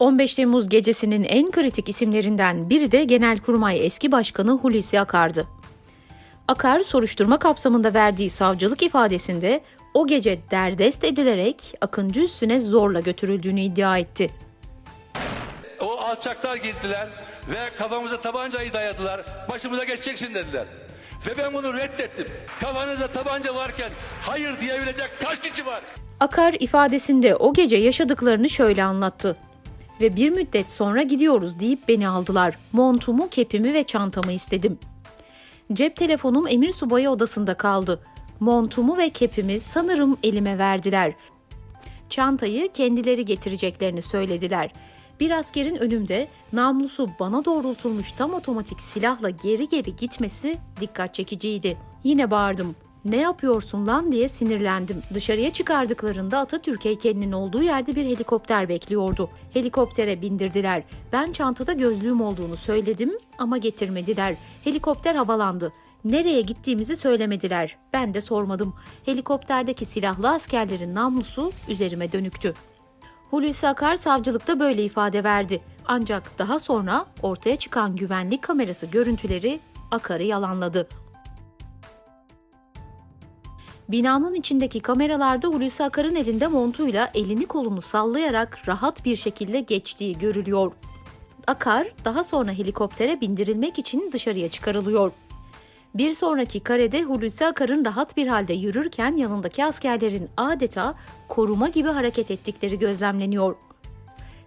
15 Temmuz gecesinin en kritik isimlerinden biri de Genelkurmay eski başkanı Hulusi Akar'dı. Akar soruşturma kapsamında verdiği savcılık ifadesinde o gece derdest edilerek Akıncı üstüne zorla götürüldüğünü iddia etti. O alçaklar gittiler ve kafamıza tabancayı dayadılar. Başımıza geçeceksin dediler. Ve ben bunu reddettim. Kafanızda tabanca varken hayır diyebilecek kaç kişi var? Akar ifadesinde o gece yaşadıklarını şöyle anlattı. Ve bir müddet sonra gidiyoruz deyip beni aldılar. Montumu, kepimi ve çantamı istedim. Cep telefonum emir subayı odasında kaldı. Montumu ve kepimi sanırım elime verdiler. Çantayı kendileri getireceklerini söylediler. Bir askerin önümde namlusu bana doğrultulmuş tam otomatik silahla geri geri gitmesi dikkat çekiciydi. Yine bağırdım. Ne yapıyorsun lan diye sinirlendim. Dışarıya çıkardıklarında Atatürk heykelinin olduğu yerde bir helikopter bekliyordu. Helikoptere bindirdiler. Ben çantada gözlüğüm olduğunu söyledim ama getirmediler. Helikopter havalandı. Nereye gittiğimizi söylemediler. Ben de sormadım. Helikopterdeki silahlı askerlerin namlusu üzerime dönüktü. Hulusi Akar savcılıkta böyle ifade verdi. Ancak daha sonra ortaya çıkan güvenlik kamerası görüntüleri Akar'ı yalanladı. Binanın içindeki kameralarda Hulusi Akar'ın elinde montuyla elini kolunu sallayarak rahat bir şekilde geçtiği görülüyor. Akar daha sonra helikoptere bindirilmek için dışarıya çıkarılıyor. Bir sonraki karede Hulusi Akar'ın rahat bir halde yürürken yanındaki askerlerin adeta koruma gibi hareket ettikleri gözlemleniyor.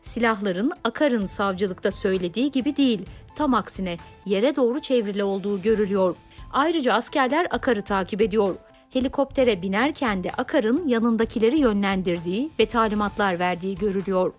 Silahların Akar'ın savcılıkta söylediği gibi değil, tam aksine yere doğru çevrili olduğu görülüyor. Ayrıca askerler Akar'ı takip ediyor. Helikoptere binerken de Akar'ın yanındakileri yönlendirdiği ve talimatlar verdiği görülüyor.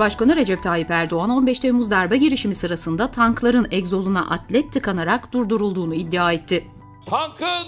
Cumhurbaşkanı Recep Tayyip Erdoğan 15 Temmuz darbe girişimi sırasında tankların egzozuna atlet tıkanarak durdurulduğunu iddia etti. tankın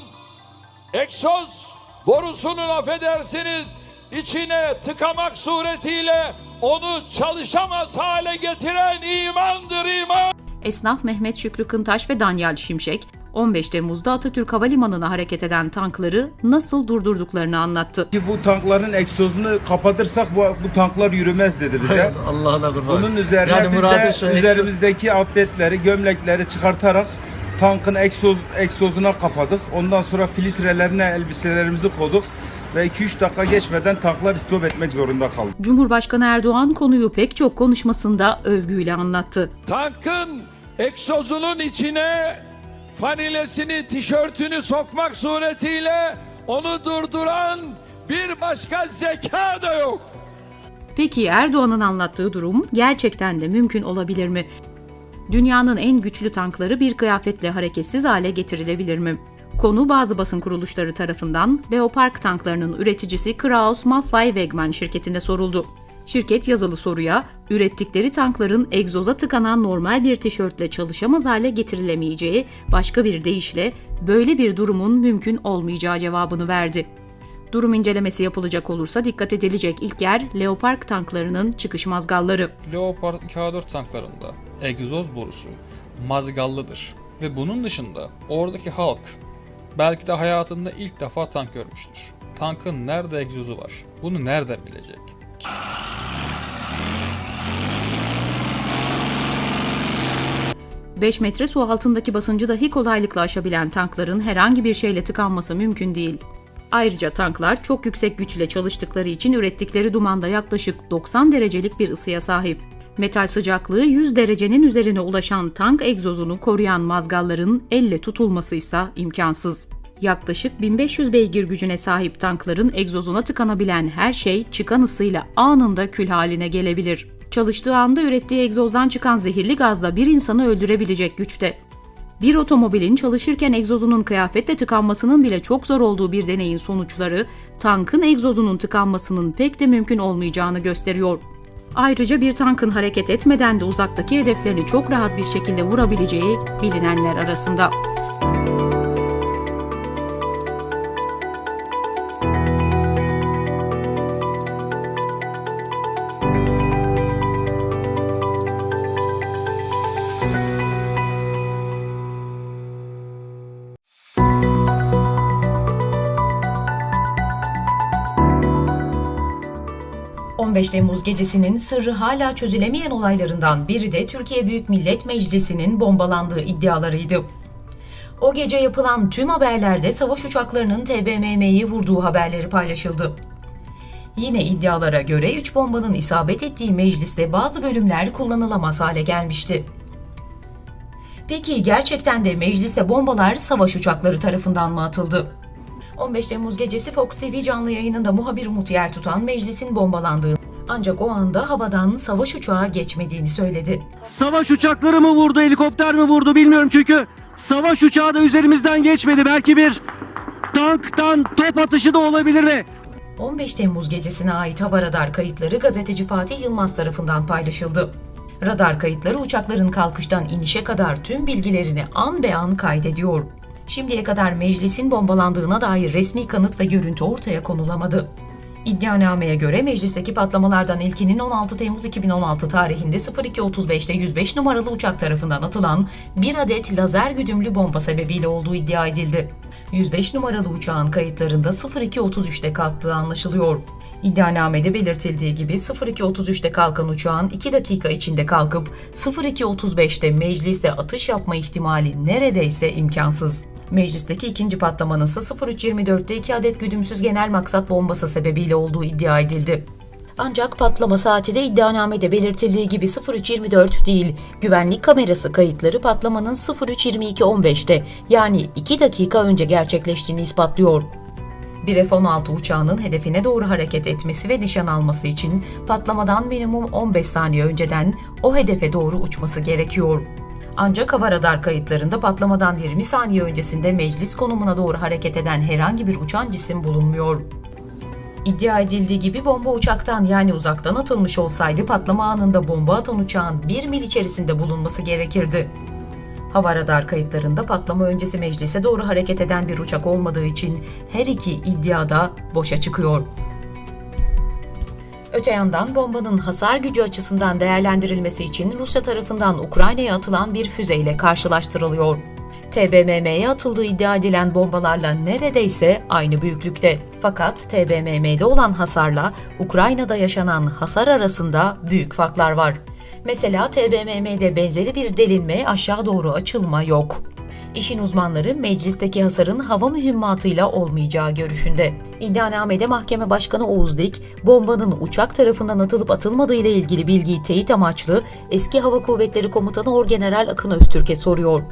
egzoz borusunun affedersiniz içine tıkamak suretiyle onu çalışamaz hale getiren imandır iman. Esnaf Mehmet Şükrü Kıntaş ve Danyal Şimşek 15 Temmuz'da Atatürk Havalimanı'na hareket eden tankları nasıl durdurduklarını anlattı. Ki bu tankların egzozunu kapatırsak bu, bu tanklar yürümez dedi bize. Allah'ına kurban. Bunun üzerine Yani biz de şu, egzoz- üzerimizdeki atletleri, gömlekleri çıkartarak tankın egzoz, egzozuna kapadık. Ondan sonra filtrelerine elbiselerimizi koyduk ve 2-3 dakika geçmeden tanklar istop etmek zorunda kaldı. Cumhurbaşkanı Erdoğan konuyu pek çok konuşmasında övgüyle anlattı. Tankın egzozunun içine fanilesini, tişörtünü sokmak suretiyle onu durduran bir başka zeka da yok. Peki Erdoğan'ın anlattığı durum gerçekten de mümkün olabilir mi? Dünyanın en güçlü tankları bir kıyafetle hareketsiz hale getirilebilir mi? Konu bazı basın kuruluşları tarafından Leopard tanklarının üreticisi Kraus Maffei Wegmann şirketine soruldu. Şirket yazılı soruya, ürettikleri tankların egzoza tıkanan normal bir tişörtle çalışamaz hale getirilemeyeceği, başka bir deyişle böyle bir durumun mümkün olmayacağı cevabını verdi. Durum incelemesi yapılacak olursa dikkat edilecek ilk yer Leopard tanklarının çıkış mazgalları. Leopard K4 tanklarında egzoz borusu mazgallıdır. Ve bunun dışında oradaki halk belki de hayatında ilk defa tank görmüştür. Tankın nerede egzozu var? Bunu nereden bilecek? Beş metre su altındaki basıncı dahi kolaylıkla aşabilen tankların herhangi bir şeyle tıkanması mümkün değil. Ayrıca tanklar çok yüksek güçle çalıştıkları için ürettikleri dumanda yaklaşık 90 derecelik bir ısıya sahip. Metal sıcaklığı 100 derecenin üzerine ulaşan tank egzozunu koruyan mazgalların elle tutulması ise imkansız. Yaklaşık 1500 beygir gücüne sahip tankların egzozuna tıkanabilen her şey çıkan ısıyla anında kül haline gelebilir. Çalıştığı anda ürettiği egzozdan çıkan zehirli gaz da bir insanı öldürebilecek güçte. Bir otomobilin çalışırken egzozunun kıyafetle tıkanmasının bile çok zor olduğu bir deneyin sonuçları, tankın egzozunun tıkanmasının pek de mümkün olmayacağını gösteriyor. Ayrıca bir tankın hareket etmeden de uzaktaki hedeflerini çok rahat bir şekilde vurabileceği bilinenler arasında. ...15 Temmuz gecesinin sırrı hala çözülemeyen olaylarından biri de Türkiye Büyük Millet Meclisi'nin bombalandığı iddialarıydı. O gece yapılan tüm haberlerde savaş uçaklarının TBMM'yi vurduğu haberleri paylaşıldı. Yine iddialara göre 3 bombanın isabet ettiği mecliste bazı bölümler kullanılamaz hale gelmişti. Peki gerçekten de meclise bombalar savaş uçakları tarafından mı atıldı? 15 Temmuz gecesi Fox TV canlı yayınında muhabir Umut Yer tutan meclisin bombalandığını ancak o anda havadan savaş uçağı geçmediğini söyledi. Savaş uçakları mı vurdu, helikopter mi vurdu bilmiyorum çünkü savaş uçağı da üzerimizden geçmedi. Belki bir tanktan top atışı da olabilir ve 15 Temmuz gecesine ait hava radar kayıtları gazeteci Fatih Yılmaz tarafından paylaşıldı. Radar kayıtları uçakların kalkıştan inişe kadar tüm bilgilerini an be an kaydediyor. Şimdiye kadar meclisin bombalandığına dair resmi kanıt ve görüntü ortaya konulamadı. İddianameye göre meclisteki patlamalardan ilkinin 16 Temmuz 2016 tarihinde 02.35'te 105 numaralı uçak tarafından atılan bir adet lazer güdümlü bomba sebebiyle olduğu iddia edildi. 105 numaralı uçağın kayıtlarında 02.33'te kalktığı anlaşılıyor. İddianamede belirtildiği gibi 02.33'te kalkan uçağın 2 dakika içinde kalkıp 02.35'te mecliste atış yapma ihtimali neredeyse imkansız. Meclisteki ikinci patlamanın ise 03.24'te 2 adet güdümsüz genel maksat bombası sebebiyle olduğu iddia edildi. Ancak patlama saati de iddianamede belirtildiği gibi 03.24 değil, güvenlik kamerası kayıtları patlamanın 03.22.15'te yani 2 dakika önce gerçekleştiğini ispatlıyor. Bir F-16 uçağının hedefine doğru hareket etmesi ve nişan alması için patlamadan minimum 15 saniye önceden o hedefe doğru uçması gerekiyor. Ancak hava radar kayıtlarında patlamadan 20 saniye öncesinde meclis konumuna doğru hareket eden herhangi bir uçan cisim bulunmuyor. İddia edildiği gibi bomba uçaktan yani uzaktan atılmış olsaydı patlama anında bomba atan uçağın 1 mil içerisinde bulunması gerekirdi. Hava radar kayıtlarında patlama öncesi meclise doğru hareket eden bir uçak olmadığı için her iki iddiada boşa çıkıyor. Öte yandan bombanın hasar gücü açısından değerlendirilmesi için Rusya tarafından Ukrayna'ya atılan bir füzeyle karşılaştırılıyor. TBMM'ye atıldığı iddia edilen bombalarla neredeyse aynı büyüklükte. Fakat TBMM'de olan hasarla Ukrayna'da yaşanan hasar arasında büyük farklar var. Mesela TBMM'de benzeri bir delinme aşağı doğru açılma yok. İşin uzmanları meclisteki hasarın hava mühimmatıyla olmayacağı görüşünde. İddianamede mahkeme başkanı Oğuz Dik, bombanın uçak tarafından atılıp atılmadığı ile ilgili bilgiyi teyit amaçlı eski Hava Kuvvetleri Komutanı Orgeneral Akın Öztürk'e soruyor.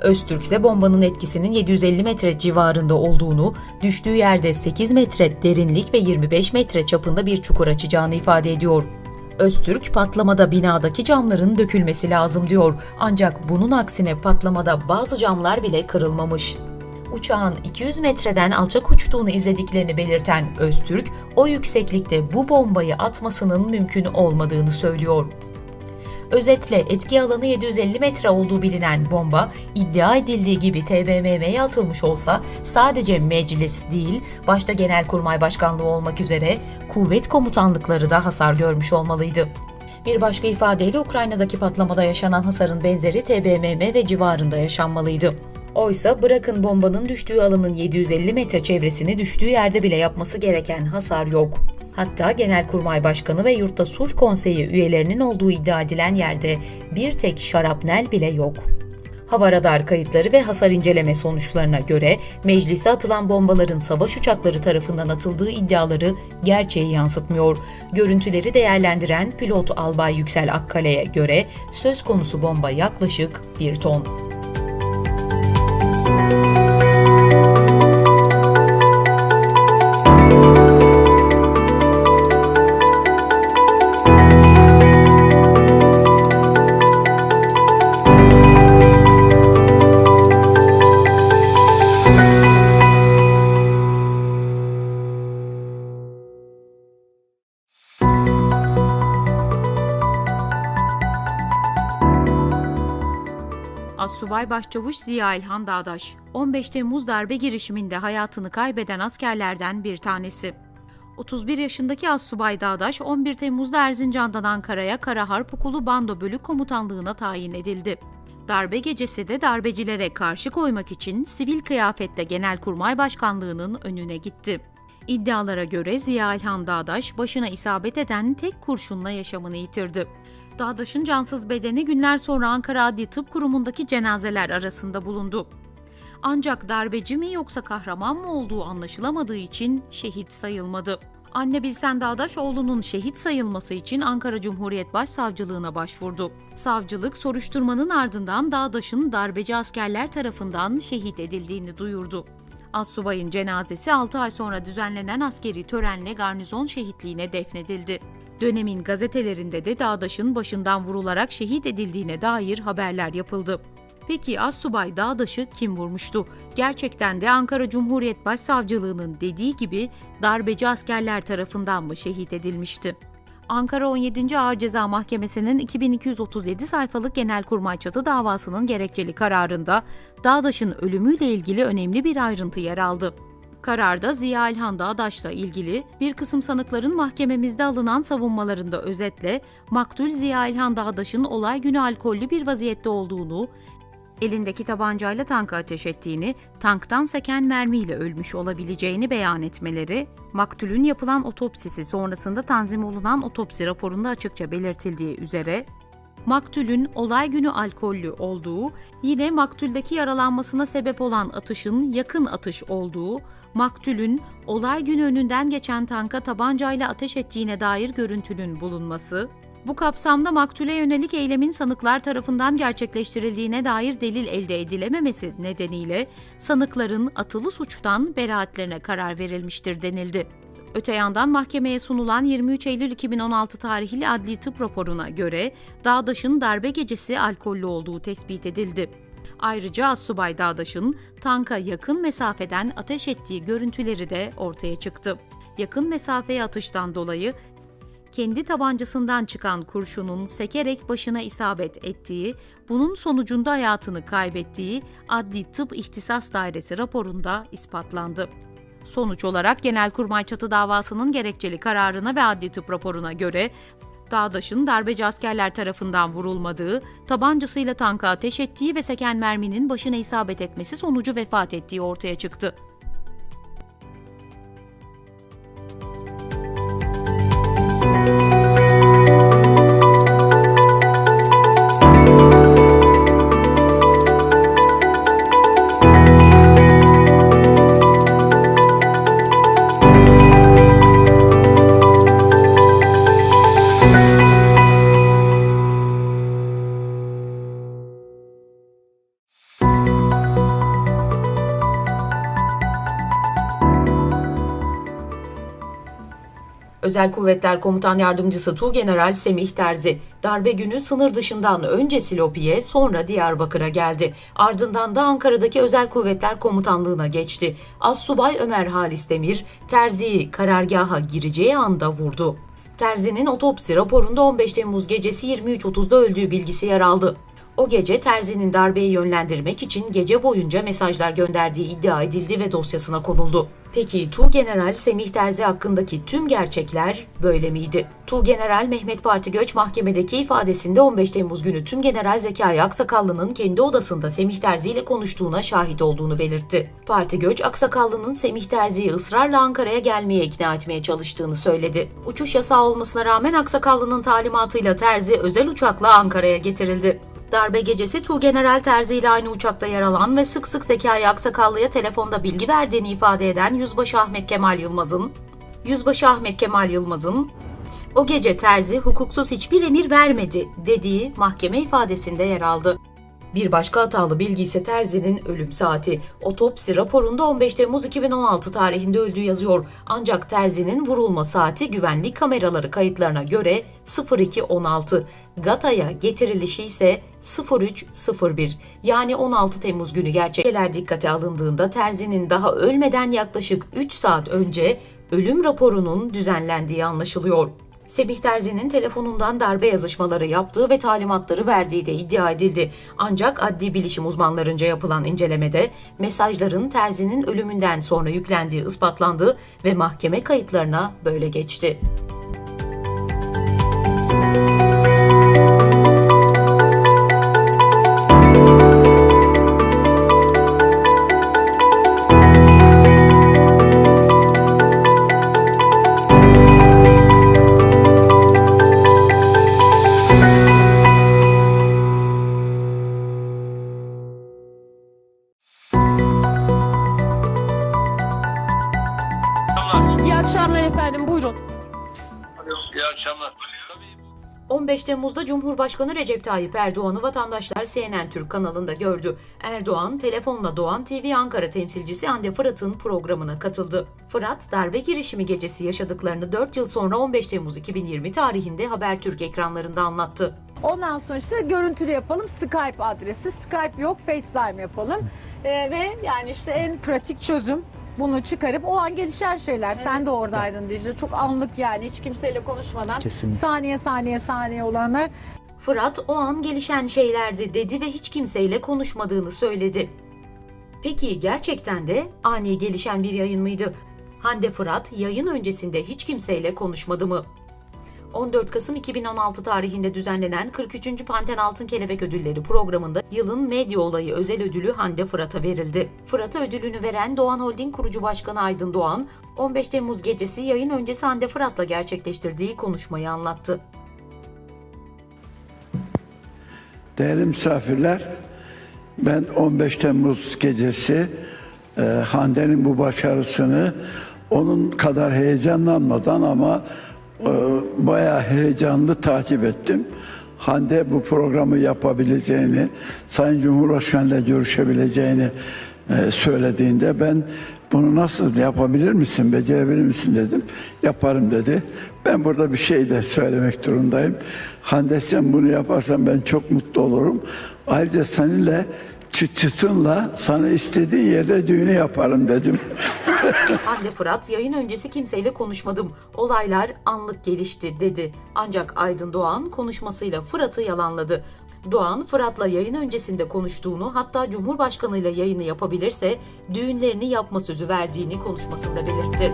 Öztürk ise bombanın etkisinin 750 metre civarında olduğunu, düştüğü yerde 8 metre derinlik ve 25 metre çapında bir çukur açacağını ifade ediyor. Öztürk patlamada binadaki camların dökülmesi lazım diyor. Ancak bunun aksine patlamada bazı camlar bile kırılmamış. Uçağın 200 metreden alçak uçtuğunu izlediklerini belirten Öztürk, o yükseklikte bu bombayı atmasının mümkün olmadığını söylüyor. Özetle etki alanı 750 metre olduğu bilinen bomba iddia edildiği gibi TBMM'ye atılmış olsa sadece meclis değil, başta Genelkurmay Başkanlığı olmak üzere kuvvet komutanlıkları da hasar görmüş olmalıydı. Bir başka ifadeyle Ukrayna'daki patlamada yaşanan hasarın benzeri TBMM ve civarında yaşanmalıydı. Oysa bırakın bombanın düştüğü alanın 750 metre çevresini düştüğü yerde bile yapması gereken hasar yok. Hatta Genelkurmay Başkanı ve Yurtta Sulh Konseyi üyelerinin olduğu iddia edilen yerde bir tek şarapnel bile yok. Hava radar kayıtları ve hasar inceleme sonuçlarına göre meclise atılan bombaların savaş uçakları tarafından atıldığı iddiaları gerçeği yansıtmıyor. Görüntüleri değerlendiren pilot Albay Yüksel Akkale'ye göre söz konusu bomba yaklaşık 1 ton. Assubay Başçavuş Ziya İlhan Dağdaş, 15 Temmuz darbe girişiminde hayatını kaybeden askerlerden bir tanesi. 31 yaşındaki Assubay Dağdaş, 11 Temmuz'da Erzincan'dan Ankara'ya Kara Harp Okulu Bando Bölük Komutanlığı'na tayin edildi. Darbe gecesi de darbecilere karşı koymak için sivil kıyafetle Genelkurmay Başkanlığı'nın önüne gitti. İddialara göre Ziya İlhan Dağdaş başına isabet eden tek kurşunla yaşamını yitirdi. Dağdaş'ın cansız bedeni günler sonra Ankara Adli Tıp Kurumu'ndaki cenazeler arasında bulundu. Ancak darbeci mi yoksa kahraman mı olduğu anlaşılamadığı için şehit sayılmadı. Anne Bilsen Dağdaş oğlunun şehit sayılması için Ankara Cumhuriyet Başsavcılığına başvurdu. Savcılık soruşturmanın ardından Dağdaş'ın darbeci askerler tarafından şehit edildiğini duyurdu. Assubay'ın cenazesi 6 ay sonra düzenlenen askeri törenle garnizon şehitliğine defnedildi. Dönemin gazetelerinde de Dağdaş'ın başından vurularak şehit edildiğine dair haberler yapıldı. Peki Assubay Dağdaş'ı kim vurmuştu? Gerçekten de Ankara Cumhuriyet Başsavcılığı'nın dediği gibi darbeci askerler tarafından mı şehit edilmişti? Ankara 17. Ağır Ceza Mahkemesi'nin 2237 sayfalık Genelkurmay Çatı davasının gerekçeli kararında Dağdaş'ın ölümüyle ilgili önemli bir ayrıntı yer aldı. Kararda Ziya İlhan Dağdaş'la ilgili bir kısım sanıkların mahkememizde alınan savunmalarında özetle maktul Ziya İlhan Dağdaş'ın olay günü alkollü bir vaziyette olduğunu, elindeki tabancayla tanka ateş ettiğini, tanktan seken mermiyle ölmüş olabileceğini beyan etmeleri, maktulün yapılan otopsisi sonrasında tanzim olunan otopsi raporunda açıkça belirtildiği üzere, maktulün olay günü alkollü olduğu, yine maktuldeki yaralanmasına sebep olan atışın yakın atış olduğu, maktulün olay günü önünden geçen tanka tabancayla ateş ettiğine dair görüntünün bulunması, bu kapsamda maktule yönelik eylemin sanıklar tarafından gerçekleştirildiğine dair delil elde edilememesi nedeniyle sanıkların atılı suçtan beraatlerine karar verilmiştir denildi. Öte yandan mahkemeye sunulan 23 Eylül 2016 tarihli adli tıp raporuna göre Dağdaş'ın darbe gecesi alkollü olduğu tespit edildi. Ayrıca Assubay Dağdaş'ın tanka yakın mesafeden ateş ettiği görüntüleri de ortaya çıktı. Yakın mesafeye atıştan dolayı kendi tabancasından çıkan kurşunun sekerek başına isabet ettiği, bunun sonucunda hayatını kaybettiği Adli Tıp İhtisas Dairesi raporunda ispatlandı. Sonuç olarak Genelkurmay Çatı davasının gerekçeli kararına ve adli tıp raporuna göre Dağdaş'ın darbeci askerler tarafından vurulmadığı, tabancasıyla tanka ateş ettiği ve seken merminin başına isabet etmesi sonucu vefat ettiği ortaya çıktı. Özel Kuvvetler Komutan Yardımcısı Tuğgeneral Semih Terzi, darbe günü sınır dışından önce Silopi'ye sonra Diyarbakır'a geldi. Ardından da Ankara'daki Özel Kuvvetler Komutanlığı'na geçti. Assubay Ömer Halis Demir, Terzi'yi karargaha gireceği anda vurdu. Terzi'nin otopsi raporunda 15 Temmuz gecesi 23.30'da öldüğü bilgisi yer aldı. O gece Terzi'nin darbeyi yönlendirmek için gece boyunca mesajlar gönderdiği iddia edildi ve dosyasına konuldu. Peki Tuğgeneral Semih Terzi hakkındaki tüm gerçekler böyle miydi? Tuğgeneral Mehmet Parti Göç mahkemedeki ifadesinde 15 Temmuz günü tüm General Zekai Aksakallı'nın kendi odasında Semih Terzi ile konuştuğuna şahit olduğunu belirtti. Parti Göç Aksakallı'nın Semih Terzi'yi ısrarla Ankara'ya gelmeye ikna etmeye çalıştığını söyledi. Uçuş yasağı olmasına rağmen Aksakallı'nın talimatıyla Terzi özel uçakla Ankara'ya getirildi. Darbe gecesi Tuğgeneral Terzi ile aynı uçakta yer alan ve sık sık Zekai Aksakallı'ya telefonda bilgi verdiğini ifade eden Yüzbaşı Ahmet Kemal Yılmaz'ın, Yüzbaşı Ahmet Kemal Yılmaz'ın o gece Terzi hukuksuz hiçbir emir vermedi dediği mahkeme ifadesinde yer aldı. Bir başka hatalı bilgi ise Terzi'nin ölüm saati. Otopsi raporunda 15 Temmuz 2016 tarihinde öldüğü yazıyor. Ancak Terzi'nin vurulma saati güvenlik kameraları kayıtlarına göre 02.16. Gata'ya getirilişi ise 03.01 yani 16 Temmuz günü gerçekler dikkate alındığında Terzi'nin daha ölmeden yaklaşık 3 saat önce ölüm raporunun düzenlendiği anlaşılıyor. Semih Terzi'nin telefonundan darbe yazışmaları yaptığı ve talimatları verdiği de iddia edildi. Ancak adli bilişim uzmanlarınca yapılan incelemede mesajların Terzi'nin ölümünden sonra yüklendiği ispatlandı ve mahkeme kayıtlarına böyle geçti. 15 Temmuz'da Cumhurbaşkanı Recep Tayyip Erdoğan'ı vatandaşlar CNN Türk kanalında gördü. Erdoğan, telefonla Doğan TV Ankara temsilcisi Hande Fırat'ın programına katıldı. Fırat, darbe girişimi gecesi yaşadıklarını 4 yıl sonra 15 Temmuz 2020 tarihinde Habertürk ekranlarında anlattı. Ondan sonra işte görüntülü yapalım Skype adresi. Skype yok FaceTime yapalım. Ee, ve yani işte en pratik çözüm bunu çıkarıp o an gelişen şeyler. Sen de oradaydın Dicle. Çok anlık yani hiç kimseyle konuşmadan. Saniye saniye saniye olanlar. Fırat o an gelişen şeylerdi dedi ve hiç kimseyle konuşmadığını söyledi. Peki gerçekten de ani gelişen bir yayın mıydı? Hande Fırat yayın öncesinde hiç kimseyle konuşmadı mı? 14 Kasım 2016 tarihinde düzenlenen 43. Panten Altın Kelebek Ödülleri programında yılın medya olayı özel ödülü Hande Fırat'a verildi. Fırat'a ödülünü veren Doğan Holding kurucu başkanı Aydın Doğan, 15 Temmuz gecesi yayın öncesi Hande Fırat'la gerçekleştirdiği konuşmayı anlattı. Değerli misafirler, ben 15 Temmuz gecesi e, Hande'nin bu başarısını onun kadar heyecanlanmadan ama bayağı heyecanlı takip ettim. Hande bu programı yapabileceğini, Sayın Cumhurbaşkanı ile görüşebileceğini e, söylediğinde ben bunu nasıl yapabilir misin, becerebilir misin dedim. Yaparım dedi. Ben burada bir şey de söylemek durumdayım. Hande sen bunu yaparsan ben çok mutlu olurum. Ayrıca seninle çıt çıtınla sana istediğin yerde düğünü yaparım dedim. Hande Fırat yayın öncesi kimseyle konuşmadım. Olaylar anlık gelişti dedi. Ancak Aydın Doğan konuşmasıyla Fırat'ı yalanladı. Doğan Fırat'la yayın öncesinde konuştuğunu hatta Cumhurbaşkanıyla yayını yapabilirse düğünlerini yapma sözü verdiğini konuşmasında belirtti.